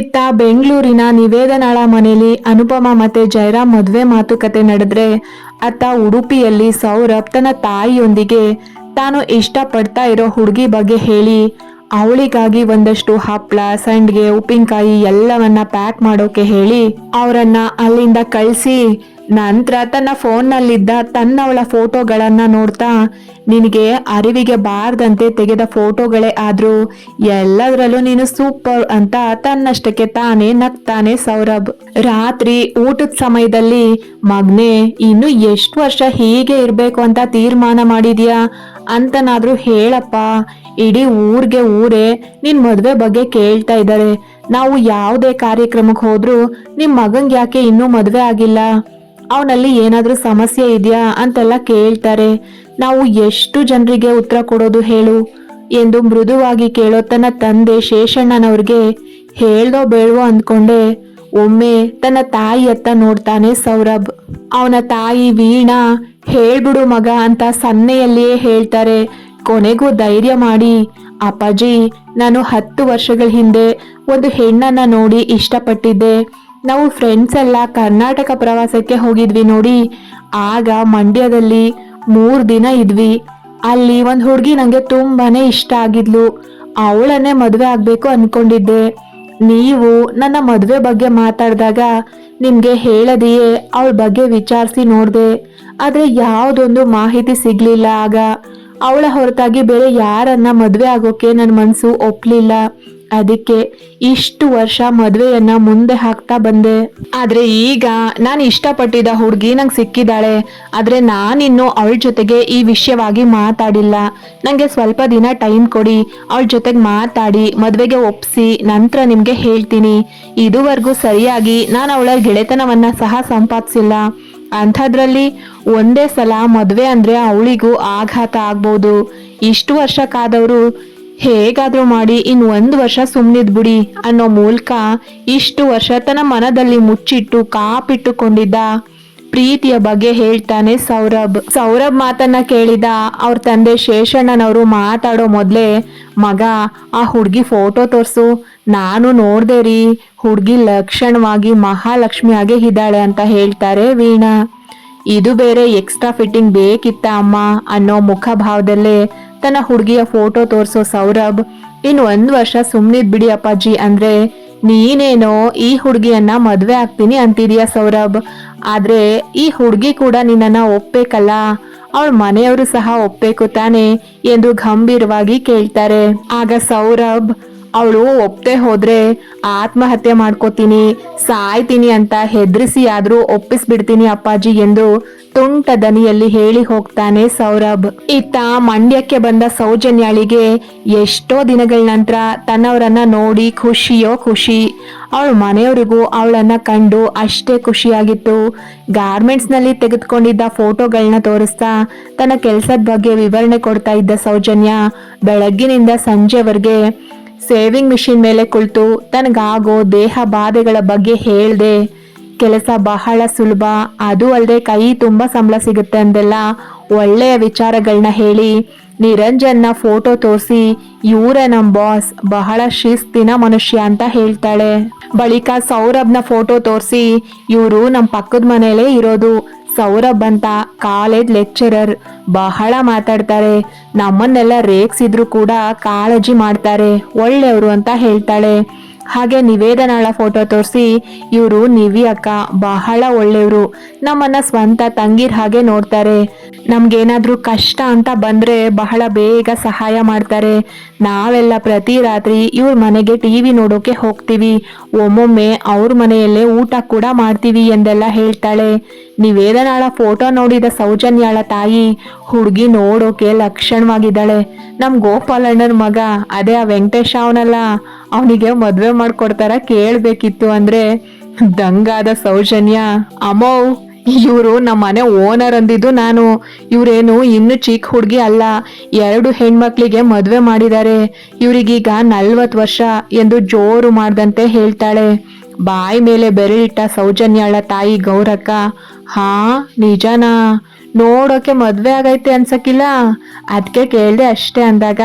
ಇತ್ತ ಬೆಂಗಳೂರಿನ ನಿವೇದನಾಳ ಮನೆಯಲ್ಲಿ ಅನುಪಮ ಮತ್ತೆ ಜಯರಾಮ್ ಮದುವೆ ಮಾತುಕತೆ ನಡೆದ್ರೆ ಅತ್ತ ಉಡುಪಿಯಲ್ಲಿ ಸೌರಭ್ ತನ್ನ ತಾಯಿಯೊಂದಿಗೆ ತಾನು ಇಷ್ಟಪಡ್ತಾ ಇರೋ ಹುಡುಗಿ ಬಗ್ಗೆ ಹೇಳಿ, ಅವಳಿಗಾಗಿ ಒಂದಷ್ಟು ಹಪ್ಪಳ ಸಂಡ್ಗೆ, ಉಪ್ಪಿನಕಾಯಿ ಎಲ್ಲವನ್ನ ಪ್ಯಾಕ್ ಮಾಡೋಕೆ ಹೇಳಿ, ಅವರನ್ನ ಅಲ್ಲಿಂದ ಕಳಿಸಿ ನಂತರ ತನ್ನ ಫೋನ್ನಲ್ಲಿದ್ದ ತನ್ನವಳ ಫೋಟೋಗಳನ್ನು ನೋಡ್ತಾ, ನಿನಗೆ ಅರಿವಿಗೆ ಬಾರದಂತೆ ತೆಗೆದ ಫೋಟೋಗಳೇ ಆದರೂ ಎಲ್ಲದರಲ್ಲೂ ನೀನು ಸೂಪರ್ ಅಂತ ತನ್ನಷ್ಟಕ್ಕೆ ತಾನೇ ನಗ್ತಾನೆ ಸೌರಭ್. ರಾತ್ರಿ ಊಟದ ಸಮಯದಲ್ಲಿ, ಮಗ್ನೆ, ಇನ್ನು ಎಷ್ಟು ವರ್ಷ ಹೀಗೆ ಇರಬೇಕು ಅಂತ ತೀರ್ಮಾನ ಮಾಡಿದ್ಯಾ? ಅಂತನಾದ್ರೂ ಹೇಳಪ್ಪ, ಇಡೀ ಊರಿಗೆ ಊರೇ ನಿನ್ ಮದುವೆ ಬಗ್ಗೆ ಕೇಳ್ತಾ ಇದ್ದಾರೆ. ನಾವು ಯಾವುದೇ ಕಾರ್ಯಕ್ರಮಕ್ಕೆ ಹೋದ್ರೂ ನಿಮ್ ಮಗಂಗ್ ಯಾಕೆ ಇನ್ನೂ ಮದುವೆ ಆಗಿಲ್ಲ? ಅವನಲ್ಲಿ ಏನಾದರೂ ಸಮಸ್ಯೆ ಇದೆಯಾ ಅಂತೆಲ್ಲ ಕೇಳ್ತಾರೆ. ನಾವು ಎಷ್ಟು ಜನರಿಗೆ ಉತ್ತರ ಕೊಡೋದು ಹೇಳು ಎಂದು ಮೃದುವಾಗಿ ಕೇಳೋ ತನ್ನ ತಂದೆ ಶೇಷಣ್ಣನವ್ರಿಗೆ, ಹೇಳ್ದೋ ಬೇಳ್ವೋ ಅಂದ್ಕೊಂಡೆ. ಒಮ್ಮೆ ತನ್ನ ತಾಯಿಯತ್ತ ನೋಡ್ತಾನೆ ಸೌರಭ್. ಅವನ ತಾಯಿ ವೀಣಾ, ಹೇಳ್ಬಿಡು ಮಗ ಅಂತ ಸನ್ನೆಯಲ್ಲಿಯೇ ಹೇಳ್ತಾರೆ. ಕೊನೆಗೂ ಧೈರ್ಯ ಮಾಡಿ. ಅಪ್ಪಾಜಿ, ನಾನು ಹತ್ತು ವರ್ಷಗಳ ಹಿಂದೆ ಒಂದು ಹೆಣ್ಣನ್ನ ನೋಡಿ ಇಷ್ಟಪಟ್ಟಿದ್ದೆ. ನಾವು ಫ್ರೆಂಡ್ಸ್ ಎಲ್ಲ ಕರ್ನಾಟಕ ಪ್ರವಾಸಕ್ಕೆ ಹೋಗಿದ್ವಿ ನೋಡಿ. ಆಗ ಮಂಡ್ಯದಲ್ಲಿ ಮೂರು ದಿನ ಇದ್ವಿ. ಅಲ್ಲಿ ಒಂದು ಹುಡುಗಿ ನನಗೆ ತುಂಬಾನೇ ಇಷ್ಟ ಆಗಿದ್ಲು. ಅವಳನ್ನೇ ಮದುವೆ ಆಗಬೇಕು ಅಂದ್ಕೊಂಡಿದ್ದೆ ನೀವು ನನ್ನ ಮದುವೆ ಬಗ್ಗೆ ಮಾತಾಡಿದಾಗ ನಿಮಗೆ ಹೇಳದೆಯೇ ಅವಳ ಬಗ್ಗೆ ವಿಚಾರಿಸಿ ನೋಡಿದೆ. ಆದ್ರೆ ಯಾವುದೊಂದು ಮಾಹಿತಿ ಸಿಗ್ಲಿಲ್ಲ ಆಗ. ಅವಳ ಹೊರತಾಗಿ ಬೇರೆ ಯಾರನ್ನ ಮದುವೆ ಆಗೋಕೆ ನನ್ನ ಮನಸ್ಸು ಒಪ್ಲಿಲ್ಲ. ಅದಕ್ಕೆ ಇಷ್ಟು ವರ್ಷ ಮದ್ವೆಯನ್ನ ಮುಂದೆ ಹಾಕ್ತಾ ಬಂದೆ. ಆದ್ರೆ ಈಗ ನಾನು ಇಷ್ಟಪಟ್ಟಿದ್ದ ಹುಡುಗಿ ನಂಗೆ ಸಿಕ್ಕಿದ್ದಾಳೆ ಆದ್ರೆ ನಾನಿನ್ನು ಅವಳ ಜೊತೆಗೆ ಈ ವಿಷಯವಾಗಿ ಮಾತಾಡಿಲ್ಲ. ನಂಗೆ ಸ್ವಲ್ಪ ದಿನ ಟೈಮ್ ಕೊಡಿ, ಅವಳ ಜೊತೆಗೆ ಮಾತಾಡಿ, ಮದುವೆಗೆ ಒಪ್ಸಿ, ನಂತರ ನಿಮಗೆ ಹೇಳ್ತೀನಿ. ಇದುವರೆಗೂ ಸರಿಯಾಗಿ ನಾನು ಅವಳ ಗೆಳೆತನವನ್ನ ಸಹ ಸಂಪಾದಿಸಿಲ್ಲ. ಅಂಥದ್ರಲ್ಲಿ ಒಂದೇ ಸಲ ಮದುವೆ ಅಂದ್ರೆ ಅವಳಿಗೂ ಆಘಾತ ಆಗ್ಬೋದು. ಇಷ್ಟು ವರ್ಷ ಕಾದವರು ಹೇಗಾದ್ರೂ ಮಾಡಿ ಇನ್ ಒಂದು ವರ್ಷ ಸುಮ್ನಿದ್ ಬಿಡಿ ಅನ್ನೋ ಮೂಲಕ ಇಷ್ಟು ವರ್ಷ ತನ್ನ ಮನದಲ್ಲಿ ಮುಚ್ಚಿಟ್ಟು ಕಾಪಿಟ್ಟುಕೊಂಡಿದ್ದ ಪ್ರೀತಿಯ ಬಗ್ಗೆ ಹೇಳ್ತಾನೆ ಸೌರಭ್. ಸೌರಭ್ ಮಾತನ್ನ ಕೇಳಿದ ಅವ್ರ ತಂದೆ ಶೇಷಣ್ಣನವರು ಮಾತಾಡೋ ಮೊದಲೇ, ಮಗ, ಆ ಹುಡುಗಿ ಫೋಟೋ ತೋರಿಸು. ನಾನು ನೋಡ್ದೆ ರೀ. ಹುಡ್ಗಿ ಲಕ್ಷಣವಾಗಿ ಮಹಾಲಕ್ಷ್ಮಿ ಇದ್ದಾಳೆ ಅಂತ ಹೇಳ್ತಾರೆ ವೀಣಾ. ಇದು ಬೇರೆ ಎಕ್ಸ್ಟ್ರಾ ಫಿಟ್ಟಿಂಗ್ ಬೇಕಿತ್ತ ಅಮ್ಮ ಅನ್ನೋ ಮುಖಭಾವದಲ್ಲೇ ತನ್ನ ಹುಡುಗಿಯ ಫೋಟೋ ತೋರಿಸೋ ಸೌರಭ್ ಇನ್ ಒಂದ್ ವರ್ಷ ಸುಮ್ನಿದ್ ಬಿಡಿ ಅಪ್ಪಾಜಿ ಅಂದ್ರೆ, ನೀನೇನೋ ಈ ಹುಡುಗಿಯನ್ನ ಮದ್ವೆ ಆಗ್ತೀನಿ ಅಂತಿದೀಯ ಸೌರಭ್? ಆದ್ರೆ ಈ ಹುಡುಗಿ ಕೂಡ ನಿನ್ನನ್ನ ಒಪ್ಬೇಕಲ್ಲ? ಅವಳ ಮನೆಯವರು ಸಹ ಒಪ್ಬೇಕು ತಾನೆ ಎಂದು ಗಂಭೀರವಾಗಿ ಕೇಳ್ತಾರೆ. ಆಗ ಸೌರಭ್ ಅವಳು ಒಪ್ತೆ ಹೋದ್ರೆ ಆತ್ಮಹತ್ಯೆ ಮಾಡ್ಕೋತೀನಿ, ಸಾಯ್ತೀನಿ ಅಂತ ಹೆದರಿಸಿ ಆದ್ರೂ ಒಪ್ಪಿಸ್ಬಿಡ್ತೀನಿ ಅಪ್ಪಾಜಿ ಎಂದು ತುಂಟ ದನಿಯಲ್ಲಿ ಹೇಳಿ ಹೋಗ್ತಾನೆ ಸೌರಭ್. ಇತ್ತ ಮಂಡ್ಯಕ್ಕೆ ಬಂದ ಸೌಜನ್ಯಾಳಿಗೆ ಎಷ್ಟೋ ದಿನಗಳ ನಂತರ ತನ್ನವರನ್ನ ನೋಡಿ ಖುಷಿಯೋ ಖುಷಿ. ಅವಳ ಮನೆಯವರಿಗೂ ಅವಳನ್ನ ಕಂಡು ಅಷ್ಟೇ ಖುಷಿಯಾಗಿತ್ತು. ಗಾರ್ಮೆಂಟ್ಸ್ನಲ್ಲಿ ತೆಗೆದುಕೊಂಡಿದ್ದ ಫೋಟೋಗಳನ್ನ ತೋರಿಸ್ತಾ ತನ್ನ ಕೆಲಸದ ಬಗ್ಗೆ ವಿವರಣೆ ಕೊಡ್ತಾ ಇದ್ದ ಸೌಜನ್ಯ ಬೆಳಗ್ಗಿನಿಂದ ಸಂಜೆವರೆಗೆ ಸೇವಿಂಗ್ ಮಿಷಿನ್ ಮೇಲೆ ಕುಳಿತು ತನಗಾಗೋ ದೇಹ ಬಾಧೆಗಳ ಬಗ್ಗೆ ಹೇಳ್ದೆ, ಕೆಲಸ ಬಹಳ ಸುಲಭ, ಅದು ಅಲ್ಲದೆ ಕೈ ತುಂಬ ಸಂಬಳ ಸಿಗುತ್ತೆ ಅಂದೆಲ್ಲ ಒಳ್ಳೆಯ ವಿಚಾರಗಳನ್ನ ಹೇಳಿ ನಿರಂಜನ್ನ ಫೋಟೋ ತೋರಿಸಿ, ಇವರೇ ನಮ್ಮ ಬಾಸ್ ಬಹಳ ಶಿಸ್ತಿನ ಮನುಷ್ಯ ಅಂತ ಹೇಳ್ತಾಳೆ. ಬಳಿಕ ಸೌರಭ್ನ ಫೋಟೋ ತೋರಿಸಿ, ಇವರು ನಮ್ಮ ಪಕ್ಕದ ಮನೆಯಲ್ಲೇ ಇರೋದು ಸೌರಭ್ ಅಂತ ಕಾಲೇಜ್ ಲೆಕ್ಚರರ್ ಬಹಳ ಮಾತಾಡ್ತಾರೆ. ನಮ್ಮನ್ನೆಲ್ಲ ರೇಗ್ಸಿದ್ರು ಕೂಡ ಕಾಳಜಿ ಮಾಡ್ತಾರೆ. ಒಳ್ಳೆಯವರು ಅಂತ ಹೇಳ್ತಾಳೆ. ಹಾಗೆ ನಿವೇದನಾಳ ಫೋಟೋ ತೋರಿಸಿ, ಇವರು ನಿವಿ ಅಕ್ಕ, ಬಹಳ ಒಳ್ಳೆಯವರು. ನಮ್ಮನ್ನ ಸ್ವಂತ ತಂಗಿರ್ ಹಾಗೆ ನೋಡ್ತಾರೆ. ನಮ್ಗೇನಾದ್ರೂ ಕಷ್ಟ ಅಂತ ಬಂದ್ರೆ ಬಹಳ ಬೇಗ ಸಹಾಯ ಮಾಡ್ತಾರೆ. ನಾವೆಲ್ಲ ಪ್ರತಿ ರಾತ್ರಿ ಇವ್ರ ಮನೆಗೆ ಟಿವಿ ನೋಡೋಕೆ ಹೋಗ್ತೀವಿ. ಒಮ್ಮೊಮ್ಮೆ ಅವ್ರ ಮನೆಯಲ್ಲೇ ಊಟ ಕೂಡ ಮಾಡ್ತೀವಿ ಎಂದೆಲ್ಲ ಹೇಳ್ತಾಳೆ. ನಿವೇದನಾಳ ಫೋಟೋ ನೋಡಿದ ಸೌಜನ್ಯಾಳ ತಾಯಿ ಹುಡುಗಿ ನೋಡೋಕೆ ಲಕ್ಷಣವಾಗಿದ್ದಾಳೆ. ನಮ್ ಗೋಪಾಲಣ್ಣನ ಮಗ, ಅದೇ ಆ ವೆಂಕಟೇಶ ಅವನಲ್ಲ, ಅವನಿಗೆ ಮದ್ವೆ ಮಾಡ್ಕೊಡ್ತಾರ ಕೇಳ್ಬೇಕಿತ್ತು ಅಂದ್ರೆ, ದಂಗಾದ ಸೌಜನ್ಯ ಅಮೋ ಇವರು ನಮ್ಮ ಮನೆ ಓನರ್ ಅಂದಿದ್ದು ನಾನು. ಇವರೇನು ಇನ್ನು ಚಿಕ್ಕ ಹುಡುಗಿ ಅಲ್ಲ. ಎರಡು ಹೆಣ್ಮಕ್ಳಿಗೆ ಮದುವೆ ಮಾಡಿದ್ದಾರೆ. ಇವರಿಗೀಗ ನಲ್ವತ್ತು ವರ್ಷ ಎಂದು ಜೋರು ಮಾಡ್ದಂತೆ ಹೇಳ್ತಾಳೆ. ಬಾಯಿ ಮೇಲೆ ಬೆರಳಿಟ್ಟ ಸೌಜನ್ಯಾಳ ತಾಯಿ ಗೌರಕ್ಕ, ಹಾ, ನಿಜನಾ? ನೋಡೋಕೆ ಮದ್ವೆ ಆಗೈತೆ ಅನ್ಸಕ್ಕಿಲ್ಲ ಅದಕ್ಕೆ ಕೇಳ್ದೆ ಅಷ್ಟೇ ಅಂದಾಗ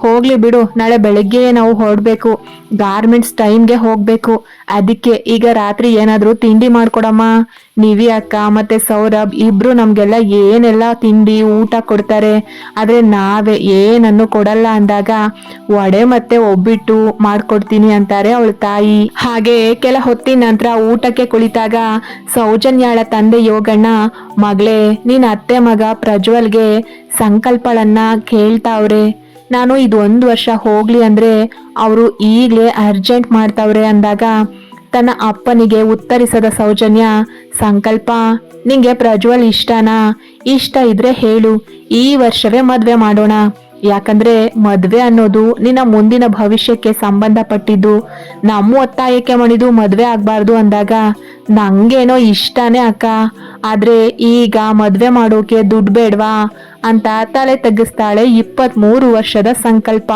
ಹೋಗ್ಲಿ ಬಿಡು, ನಾಳೆ ಬೆಳಗ್ಗೆ ನಾವು ಹೊರಡ್ಬೇಕು. ಗಾರ್ಮೆಂಟ್ಸ್ ಟೈಮ್ಗೆ ಹೋಗ್ಬೇಕು. ಅದಕ್ಕೆ ಈಗ ರಾತ್ರಿ ಏನಾದರೂ ತಿಂಡಿ ಮಾಡ್ಕೊಡಮ್ಮ. ನಿವಿ ಅಕ್ಕ ಮತ್ತೆ ಸೌರಭ್ ಇಬ್ರು ನಮ್ಗೆಲ್ಲ ಏನೆಲ್ಲ ತಿಂಡಿ, ಊಟ ಕೊಡ್ತಾರೆ. ಆದ್ರೆ ನಾವೇ ಏನನ್ನು ಕೊಡಲ್ಲ ಅಂದಾಗ ವಡೆ ಮತ್ತೆ ಒಬ್ಬಿಟ್ಟು ಮಾಡ್ಕೊಡ್ತೀನಿ ಅಂತಾರೆ ಅವಳ ತಾಯಿ. ಹಾಗೆ ಕೆಲ ಹೊತ್ತಿನ ನಂತರ ಊಟಕ್ಕೆ ಕುಳಿತಾಗ ಸೌಜನ್ಯಾಳ ತಂದೆ ಯೋಗಣ್ಣ, ಮಗಳೇ, ನೀನ್ ಅತ್ತೆ ಮಗ ಪ್ರಜ್ವಲ್ಗೆ ಸಂಕಲ್ಪಗಳನ್ನ ಕೇಳ್ತಾವ್ರೆ. ನಾನು ಇದು ಒಂದು ವರ್ಷ ಹೋಗ್ಲಿ ಅಂದ್ರೆ ಅವರು ಈಗಲೇ ಅರ್ಜೆಂಟ್ ಮಾಡ್ತಾವ್ರೆ ಅಂದಾಗ ತನ್ನ ಅಪ್ಪನಿಗೆ ಉತ್ತರಿಸದ ಸೌಜನ್ಯ, ಸಂಕಲ್ಪ, ನಿಂಗೆ ಪ್ರಜ್ವಲ್ ಇಷ್ಟನಾ? ಇಷ್ಟ ಇದ್ರೆ ಹೇಳು, ಈ ವರ್ಷವೇ ಮದ್ವೆ ಮಾಡೋಣ. ಯಾಕಂದ್ರೆ ಮದ್ವೆ ಅನ್ನೋದು ನಿನ್ನ ಮುಂದಿನ ಭವಿಷ್ಯಕ್ಕೆ ಸಂಬಂಧಪಟ್ಟಿದ್ದು. ನಮ್ಮ ಒತ್ತಾಯಕ್ಕೆ ಮಣಿದು ಮದ್ವೆ ಆಗ್ಬಾರ್ದು ಅಂದಾಗ ನಂಗೇನೋ ಇಷ್ಟನೇ ಅಕ್ಕ. ಆದ್ರೆ ಈಗ ಮದ್ವೆ ಮಾಡೋಕೆ ದುಡ್ಡು ಬೇಡ್ವಾ ಅಂತ ತಲೆ ತಗ್ಗಿಸ್ತಾಳೆ ಇಪ್ಪತ್ತ್ ಮೂರು ವರ್ಷದ ಸಂಕಲ್ಪ.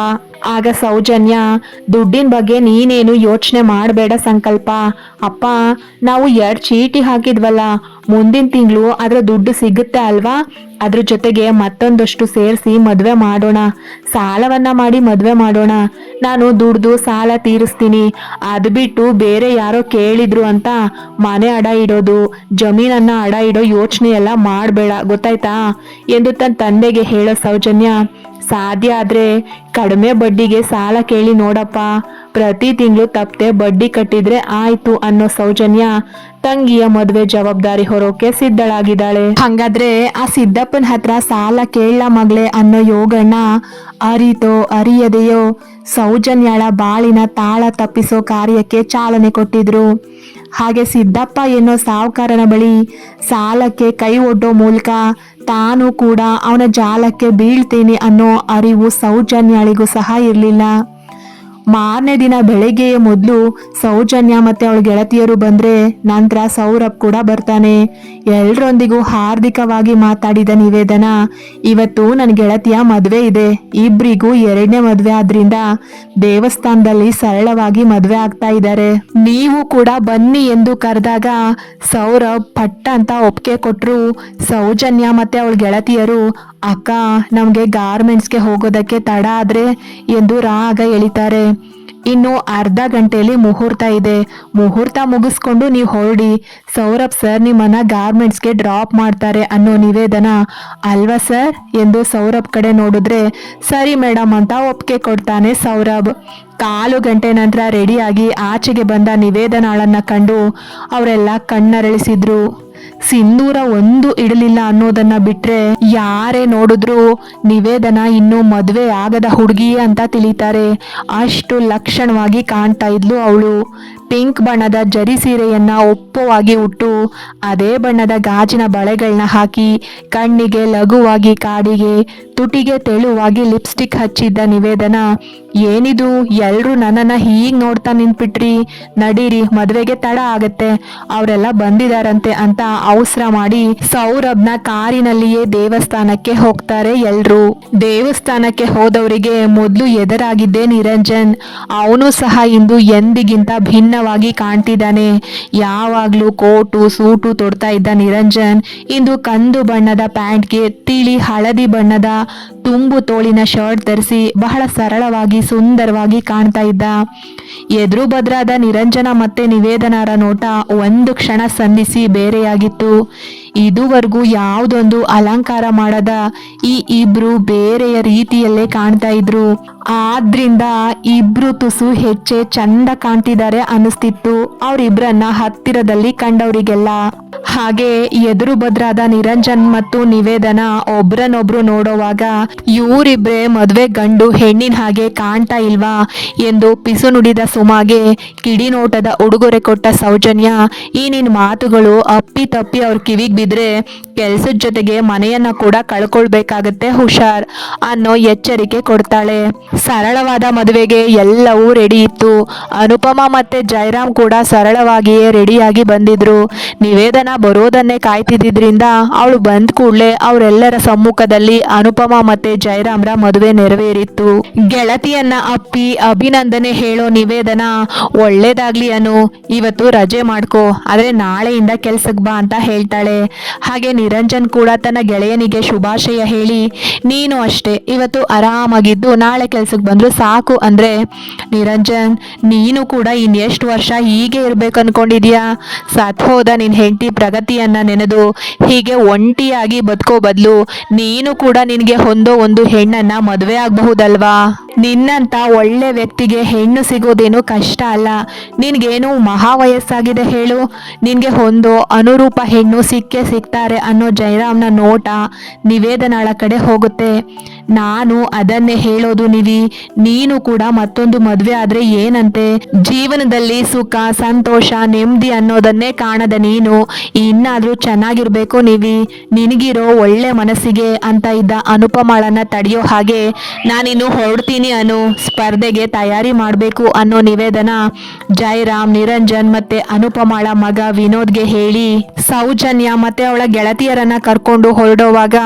ಆಗ ಸೌಜನ್ಯ, ದುಡ್ಡಿನ ಬಗ್ಗೆ ನೀನೇನು ಯೋಚನೆ ಮಾಡಬೇಡ ಸಂಕಲ್ಪ. ಅಪ್ಪ, ನಾವು ಎರಡು ಚೀಟಿ ಹಾಕಿದ್ವಲ್ಲ, ಮುಂದಿನ ತಿಂಗಳು ಅದರ ದುಡ್ಡು ಸಿಗುತ್ತೆ ಅಲ್ವಾ? ಅದ್ರ ಜೊತೆಗೆ ಮತ್ತೊಂದಷ್ಟು ಸೇರಿಸಿ ಮದುವೆ ಮಾಡೋಣ. ಸಾಲವನ್ನ ಮಾಡಿ ಮದುವೆ ಮಾಡೋಣ. ನಾನು ದುಡ್ದು ಸಾಲ ತೀರಿಸ್ತೀನಿ. ಅದು ಬಿಟ್ಟು ಬೇರೆ ಯಾರೋ ಕೇಳಿದ್ರು ಅಂತ ಮನೆ ಅಡ ಇಡೋದು, ಜಮೀನನ್ನ ಅಡ ಇಡೋ ಯೋಚನೆ ಎಲ್ಲ ಮಾಡಬೇಡ, ಗೊತ್ತಾಯ್ತಾ? ಎಂದು ತನ್ನ ತಂದೆಗೆ ಹೇಳೋ ಸೌಜನ್ಯ ಸಾಧ್ಯ ಆದ್ರೆ ಕಡಿಮೆ ಬಡ್ಡಿಗೆ ಸಾಲ ಕೇಳಿ ನೋಡಪ್ಪ. ಪ್ರತಿ ತಿಂಗಳು ತಪ್ಪದೆ ಬಡ್ಡಿ ಕಟ್ಟಿದ್ರೆ ಆಯ್ತು ಅನ್ನೋ ಸೌಜನ್ಯ ತಂಗಿಯ ಮದುವೆ ಜವಾಬ್ದಾರಿ ಹೊರೋಕೆ ಸಿದ್ಧಳಾಗಿದ್ದಾಳೆ. ಹಂಗಾದ್ರೆ ಆ ಸಿದ್ದಪ್ಪನ ಹತ್ರ ಸಾಲ ಕೇಳ ಮಗಳೇ ಅನ್ನೋ ಯೋಗಣ್ಣ ಅರಿತೋ ಅರಿಯದೆಯೋ ಸೌಜನ್ಯಳ ಬಾಳಿನ ತಾಳ ತಪ್ಪಿಸೋ ಕಾರ್ಯಕ್ಕೆ ಚಾಲನೆ ಕೊಟ್ಟಿದ್ರು. ಹಾಗೆ ಸಿದ್ದಪ್ಪ ಎನ್ನೋ ಸಾಹುಕಾರನ ಬಳಿ ಸಾಲಕ್ಕೆ ಕೈ ಒಡ್ಡೋ ಮೂಲಕ ತಾನು ಕೂಡ ಅವನ ಜಾಲಕ್ಕೆ ಬೀಳ್ತೀನಿ ಅನ್ನೋ ಅರಿವು ಸೌಜನ್ಯಾಳಿಗೂ ಸಹ ಇರಲಿಲ್ಲ. ಮಾರನೇ ದಿನ ಬೆಳಗ್ಗೆಯ ಮೊದಲು ಸೌಜನ್ಯ ಮತ್ತೆ ಅವಳ ಗೆಳತಿಯರು ಬಂದ್ರೆ ನಂತರ ಸೌರಭ್ ಕೂಡ ಬರ್ತಾನೆ. ಎಲ್ರೊಂದಿಗೂ ಹಾರ್ದಿಕವಾಗಿ ಮಾತಾಡಿದ ನಿವೇದನ, ಇವತ್ತು ನನ್ನ ಗೆಳತಿಯ ಮದುವೆ ಇದೆ. ಇಬ್ರಿಗೂ ಎರಡನೇ ಮದುವೆ ಆದ್ರಿಂದ ದೇವಸ್ಥಾನದಲ್ಲಿ ಸರಳವಾಗಿ ಮದುವೆ ಆಗ್ತಾ ಇದ್ದಾರೆ. ನೀವು ಕೂಡ ಬನ್ನಿ ಎಂದು ಕರೆದಾಗ ಸೌರಭ್ ಪಟ್ಟ ಅಂತ ಒಪ್ಪಿಗೆ ಕೊಟ್ರು. ಸೌಜನ್ಯ ಮತ್ತೆ ಅವಳ ಗೆಳತಿಯರು, ಅಕ್ಕ, ನಮಗೆ ಗಾರ್ಮೆಂಟ್ಸ್ಗೆ ಹೋಗೋದಕ್ಕೆ ತಡ ಆದ್ರೆ ಎಂದು ರಾಗ ಎಳಿತಾರೆ. ಇನ್ನು ಅರ್ಧ ಗಂಟೆಯಲ್ಲಿ ಮುಹೂರ್ತ ಇದೆ. ಮುಹೂರ್ತ ಮುಗಿಸ್ಕೊಂಡು ನೀವು ಹೊರಡಿ. ಸೌರಭ್ ಸರ್ ನಿಮ್ಮನ್ನ ಗಾರ್ಮೆಂಟ್ಸ್ಗೆ ಡ್ರಾಪ್ ಮಾಡ್ತಾರೆ ಅನ್ನೋ ನಿವೇದನ ಅಲ್ವಾ ಸರ್? ಎಂದು ಸೌರಭ್ ಕಡೆ ನೋಡಿದ್ರೆ, ಸರಿ ಮೇಡಮ್ ಅಂತ ಒಪ್ಪಿಗೆ ಕೊಡ್ತಾನೆ ಸೌರಭ್. ಕಾಲು ಗಂಟೆ ನಂತರ ರೆಡಿಯಾಗಿ ಆಚೆಗೆ ಬಂದ ನಿವೇದನಾಳನ್ನ ಕಂಡು ಅವರೆಲ್ಲ ಕಣ್ಣರಳಿಸಿದ್ರು. ಸಿಂಧೂರ ಒಂದು ಇಡಲಿಲ್ಲ ಅನ್ನೋದನ್ನ ಬಿಟ್ರೆ ಯಾರೇ ನೋಡಿದ್ರು ನಿವೇದನ ಇನ್ನು ಮದುವೆ ಆಗದ ಹುಡುಗಿ ಅಂತ ತಿಳಿತಾರೆ. ಅಷ್ಟು ಲಕ್ಷಣವಾಗಿ ಕಾಣ್ತಾ ಇದ್ಲು ಅವಳು. ಪಿಂಕ್ ಬಣ್ಣದ ಜರಿ ಸೀರೆಯನ್ನ ಒಪ್ಪವಾಗಿ ಉಟ್ಟು, ಅದೇ ಬಣ್ಣದ ಗಾಜಿನ ಬಳೆಗಳನ್ನ ಹಾಕಿ, ಕಣ್ಣಿಗೆ ಲಘುವಾಗಿ ಕಾಡಿಗೆ, ತುಟಿಗೆ ತೆಳುವಾಗಿ ಲಿಪ್ಸ್ಟಿಕ್ ಹಚ್ಚಿದ್ದ ನಿವೇದನ, ಏನಿದು ಎಲ್ಲರೂ ನನ್ನನ್ನ ಹೀಗೆ ನೋಡ್ತಾ ನಿಂತ್ಬಿಟ್ರಿ, ನಡೀರಿ, ಮದುವೆಗೆ ತಡ ಆಗತ್ತೆ, ಅವರೆಲ್ಲ ಬಂದಿದಾರಂತೆ ಅಂತ ಅವಸರ ಮಾಡಿ ಸೌರಭ್ನ ಕಾರಿನಲ್ಲಿಯೇ ದೇವಸ್ಥಾನಕ್ಕೆ ಹೋಗ್ತಾರೆ ಎಲ್ರು. ದೇವಸ್ಥಾನಕ್ಕೆ ಹೋದವರಿಗೆ ಮೊದಲು ಎದುರಾಗಿದ್ದೇ ನಿರಂಜನ್, ಅವನು ಸಹ ಇಂದು ಎಂದಿಗಿಂತ ಭಿನ್ನವಾಗಿ ಕಾಣ್ತಿದ್ದಾನೆ. ಯಾವಾಗ್ಲೂ ಕೋಟು, ಸೂಟು ತೊಡ್ತಾ ಇದ್ದ ನಿರಂಜನ್ ಇಂದು ಕಂದು ಬಣ್ಣದ ಪ್ಯಾಂಟ್ಗೆ ತಿಳಿ ಹಳದಿ ಬಣ್ಣದ ತುಂಬು ತೋಳಿನ ಶರ್ಟ್ ಧರಿಸಿ ಬಹಳ ಸರಳವಾಗಿ, ಸುಂದರವಾಗಿ ಕಾಣ್ತಾ ಇದ್ದ. ಎದುರು ಬದ್ರಾದ ನಿರಂಜನ ಮತ್ತೆ ನಿವೇದನಾರ ನೋಟ ಒಂದು ಕ್ಷಣ ಸಂಧಿಸಿ ಬೇರೆಯಾಗಿತ್ತು. ಇದುವರೆಗೂ ಯಾವುದೊಂದು ಅಲಂಕಾರ ಮಾಡದ ಈ ಇಬ್ರು ಬೇರೆಯ ರೀತಿಯಲ್ಲೇ ಕಾಣ್ತಾ ಇದ್ರು. ಆದ್ರಿಂದ ಇಬ್ರು ತುಸು ಹೆಚ್ಚೆ ಚಂದ ಕಾಣ್ತಿದ್ದಾರೆ ಅನಿಸ್ತಿತ್ತು ಅವರಿಬ್ರನ್ನ ಹತ್ತಿರದಲ್ಲಿ ಕಂಡವರಿಗೆಲ್ಲ. ಹಾಗೆ ಎದುರು ಬದ್ರಾದ ನಿರಂಜನ್ ಮತ್ತು ನಿವೇದನ ಒಬ್ರನ್ನೊಬ್ರು ನೋಡೋವಾಗ, ಇವರಿಬ್ರೆ ಮದ್ವೆ ಗಂಡು ಹೆಣ್ಣಿನ ಹಾಗೆ ಕಾಣ್ತಾ ಇಲ್ವಾ? ಎಂದು ಪಿಸು ನುಡಿದ ಸುಮಾಗೆ ಕಿಡಿನೋಟದ ಉಡುಗೊರೆ ಕೊಟ್ಟ ಸೌಜನ್ಯ, ಈ ನಿನ್ ಮಾತುಗಳು ಅಪ್ಪಿ ತಪ್ಪಿ ಅವ್ರ ಕಿವಿಗೆ ಬಿದ್ರೆ ಕೆಲ್ಸದ ಜೊತೆಗೆ ಮನೆಯನ್ನ ಕೂಡ ಕಳ್ಕೊಳ್ಬೇಕಾಗತ್ತೆ, ಹುಷಾರ್. ಅನ್ನೋ ಎಚ್ಚರಿಕೆ ಕೊಡ್ತಾಳೆ. ಸರಳವಾದ ಮದುವೆಗೆ ಎಲ್ಲವೂ ರೆಡಿ ಇತ್ತು. ಅನುಪಮ ಮತ್ತೆ ಜಯರಾಮ್ ಕೂಡ ಸರಳವಾಗಿಯೇ ರೆಡಿಯಾಗಿ ಬಂದಿದ್ರು. ನಿವೇದನ ಬರೋದನ್ನೇ ಕಾಯ್ತಿದ್ದಿದ್ರಿಂದ ಅವಳು ಬಂದ ಕೂಡಲೇ ಅವರೆಲ್ಲರ ಸಮ್ಮುಖದಲ್ಲಿ ಅನುಪಮ ಮತ್ತೆ ಜಯರಾಮ್ರ ಮದುವೆ ನೆರವೇರಿತ್ತು. ಗೆಳತಿಯನ್ನ ಅಪ್ಪಿ, ಅಭಿನಂದನೆ ಹೇಳೋ ನಿವೇದನ, ಒಳ್ಳೇದಾಗ್ಲಿ ಅನು, ಇವತ್ತು ರಜೆ ಮಾಡ್ಕೋ, ಆದ್ರೆ ನಾಳೆಯಿಂದ ಕೆಲ್ಸಕ್ಕೆ ಬಾ ಅಂತ ಹೇಳ್ತಾಳೆ. ಹಾಗೆ ನಿರಂಜನ್ ಕೂಡ ತನ್ನ ಗೆಳೆಯನಿಗೆ ಶುಭಾಶಯ ಹೇಳಿ, ನೀನು ಅಷ್ಟೇ, ಇವತ್ತು ಆರಾಮಾಗಿದ್ದು ನಾಳೆ ಕೆಲ್ಸಕ್ಕೆ ಬಂದ್ರು ಸಾಕು ಅಂದರೆ, ನಿರಂಜನ್, ನೀನು ಕೂಡ ಇನ್ನೆಷ್ಟು ವರ್ಷ ಹೀಗೆ ಇರಬೇಕು ಅನ್ಕೊಂಡಿದ್ಯಾ? ಸತ್ ಹೋದ ನಿನ್ನ ಹೆಂಡತಿ ಪ್ರಗತಿಯನ್ನು ನೆನೆದು, ಹೀಗೆ ಒಂಟಿಯಾಗಿ ಬದುಕೋ ಬದಲು, ನೀನು ಕೂಡ ನಿನಗೆ ಹೊಂದೋ ಒಂದು ಹೆಣ್ಣನ್ನು ಮದುವೆ ಆಗಬಹುದಲ್ವಾ? ನಿನ್ನಂತ ಒಳ್ಳೆ ವ್ಯಕ್ತಿಗೆ ಹೆಣ್ಣು ಸಿಗೋದೇನು ಕಷ್ಟ ಅಲ್ಲ. ನಿನಗೇನು ಮಹಾ ವಯಸ್ಸಾಗಿದೆ ಹೇಳು. ನಿನಗೆ ಹೊಂದೋ ಅನುರೂಪ ಹೆಣ್ಣು ಸಿಕ್ಕೇ ಸಿಗ್ತಾರೆ ಅನ್ನೋ ಜಯರಾಮ್ನ ನೋಟ ನಿವೇದನಾಳ ಕಡೆ ಹೋಗುತ್ತೆ. ನಾನು ಅದನ್ನೇ ಹೇಳೋದು ನಿವಿ. ನೀನು ಕೂಡ ಮತ್ತೊಂದು ಮದುವೆ ಆದ್ರೆ ಏನಂತೆ? ಜೀವನದಲ್ಲಿ ಸುಖ, ಸಂತೋಷ, ನೆಮ್ಮದಿ ಅನ್ನೋದನ್ನೇ ಕಾಣದ ನೀನು. ಇನ್ನಾದರೂ ಚೆನ್ನಾಗಿರ್ಬೇಕು ನಿವಿ. ನಿನಗಿರೋ ಒಳ್ಳೆ ಮನಸ್ಸಿಗೆ ಅಂತ ಇದ್ದ ಅನುಪಮಾಳನ್ನ ತಡೆಯೋ ಹಾಗೆ ನಾನಿನ್ನು ಹೊರಡ್ತೀನಿ. ಅನ್ನೋ ಸ್ಪರ್ಧೆಗೆ ತಯಾರಿ ಮಾಡಬೇಕು ಅನ್ನೋ ನಿವೇದನ ಜಯರಾಮ್, ನಿರಂಜನ್ ಮತ್ತೆ ಅನುಪಮಾಳ ಮಗ ವಿನೋದ್ಗೆ ಹೇಳಿ. ಸೌಜನ್ಯ ಮತ್ತೆ ಅವಳ ಗೆಳತಿಯರನ್ನ ಕರ್ಕೊಂಡು ಹೊರಡೋವಾಗ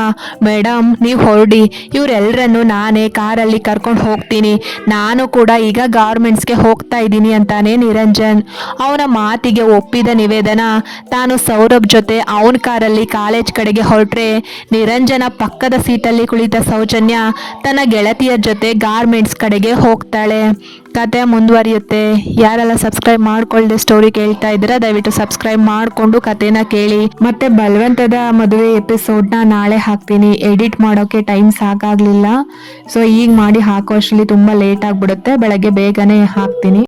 ಮೇಡಮ್ ನೀವು ಹೊರಡಿ ಇವರೆಲ್ಲರನ್ನು ನಾನೇ ಕಾರಲ್ಲಿ ಕರ್ಕೊಂಡು ಹೋಗ್ತೀನಿ. ನಾನು ಕೂಡ ಈಗ ಗಾರ್ಮೆಂಟ್ಸ್ಗೆ ಹೋಗ್ತಾ ಇದ್ದೀನಿ ಅಂತಾನೆ ನಿರಂಜನ್. ಅವನ ಮಾತಿಗೆ ಒಪ್ಪಿದ ನಿವೇದನ, ತಾನು ಸೌರಭ್ ಜೊತೆ ಅವನ ಕಾರಲ್ಲಿ ಕಾಲೇಜ್ ಕಡೆಗೆ ಹೊರಟ್ರೆ, ನಿರಂಜನ ಪಕ್ಕದ ಸೀಟಲ್ಲಿ ಕುಳಿತ ಸೌಜನ್ಯ, ತನ್ನ ಗೆಳತಿಯ ಜೊತೆ ಗಾರ್ಮೆಂಟ್ಸ್ ಕಡೆಗೆ ಹೋಗ್ತಾಳೆ. ಕತೆ ಮುಂದುವರಿಯುತ್ತೆ. ಯಾರೆಲ್ಲ ಸಬ್ಸ್ಕ್ರೈಬ್ ಮಾಡ್ಕೊಳ್ಳದೆ ಸ್ಟೋರಿ ಕೇಳ್ತಾ ಇದ್ದೀರಾ, ದಯವಿಟ್ಟು ಸಬ್ಸ್ಕ್ರೈಬ್ ಮಾಡಿಕೊಂಡು ಕತೆನ ಕೇಳಿ. ಮತ್ತೆ ಬಲವಂತದ ಮದುವೆ ಎಪಿಸೋಡ್ನ ನಾಳೆ ಹಾಕ್ತೀನಿ. ಎಡಿಟ್ ಮಾಡೋಕೆ ಟೈಮ್ ಸಾಕಾಗಲಿಲ್ಲ. ಸೊ ಈಗ ಮಾಡಿ ಹಾಕೋ ತುಂಬಾ ತುಂಬ ಲೇಟ್ ಆಗಿಬಿಡುತ್ತೆ. ಬೆಳಗ್ಗೆ ಬೇಗನೆ ಹಾಕ್ತೀನಿ.